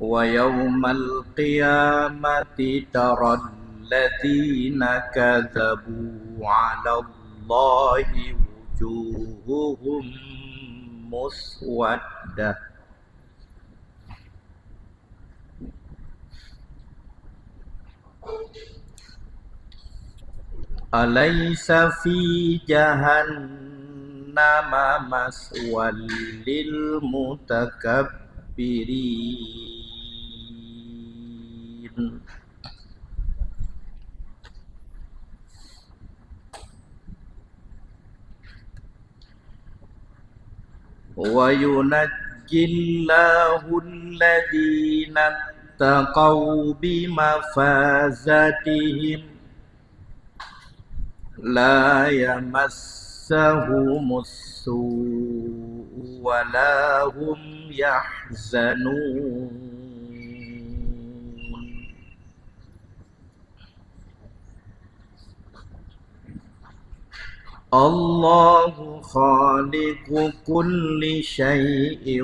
ويوم القيامة ترى الذين كذبوا على الله وجوههم مسودة أليس في جهنم مسوى للمتكبرين وينجي الله الذين اتقوا بمفازتهم لا يمسهم السوء ولا هم يحزنون. الله خالق كل شيء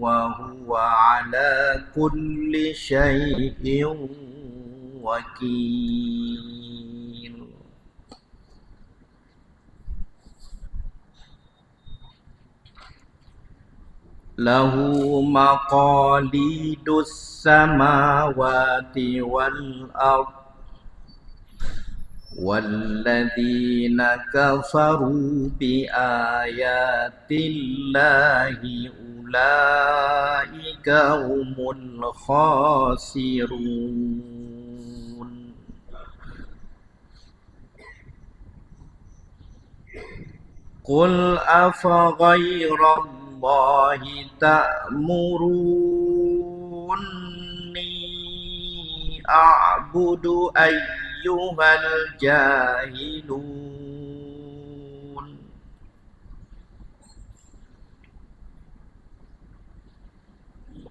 وهو على كل شيء وكيل. له مقاليد السماوات والأرض والذين كفروا بآيات الله أولئك هم الخاسرون قل أفغير الله تأمروني أعبد أي أيها الجاهلون.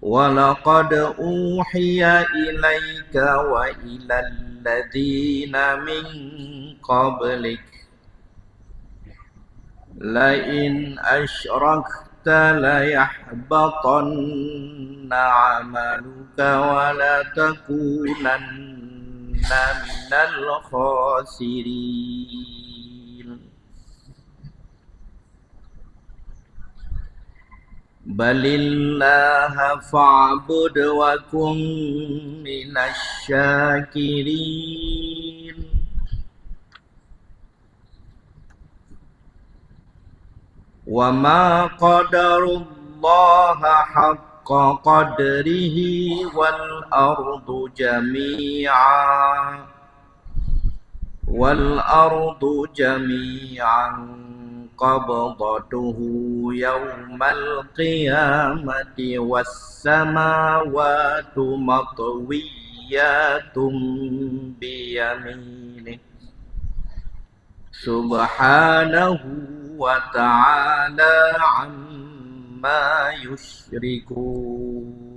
ولقد أوحي إليك وإلى الذين من قبلك. لئن أشركت ليحبطن عملك ولتكونن من الخاسرين. بل الله فاعبد وكن من الشاكرين. وما قدر الله حق حق قدره والأرض جميعا والأرض جميعا قبضته يوم القيامة والسماوات مطويات بيمينه. سبحانه وتعالى عما يشركون.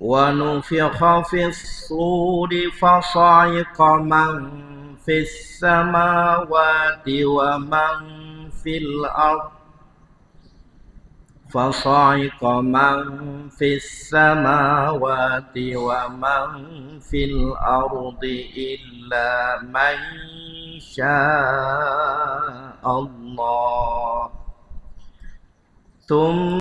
ونفخ في الصور فصعق من في السماوات ومن في الأرض. فصعق من في السماوات ومن في الأرض إلا من شاء الله ثم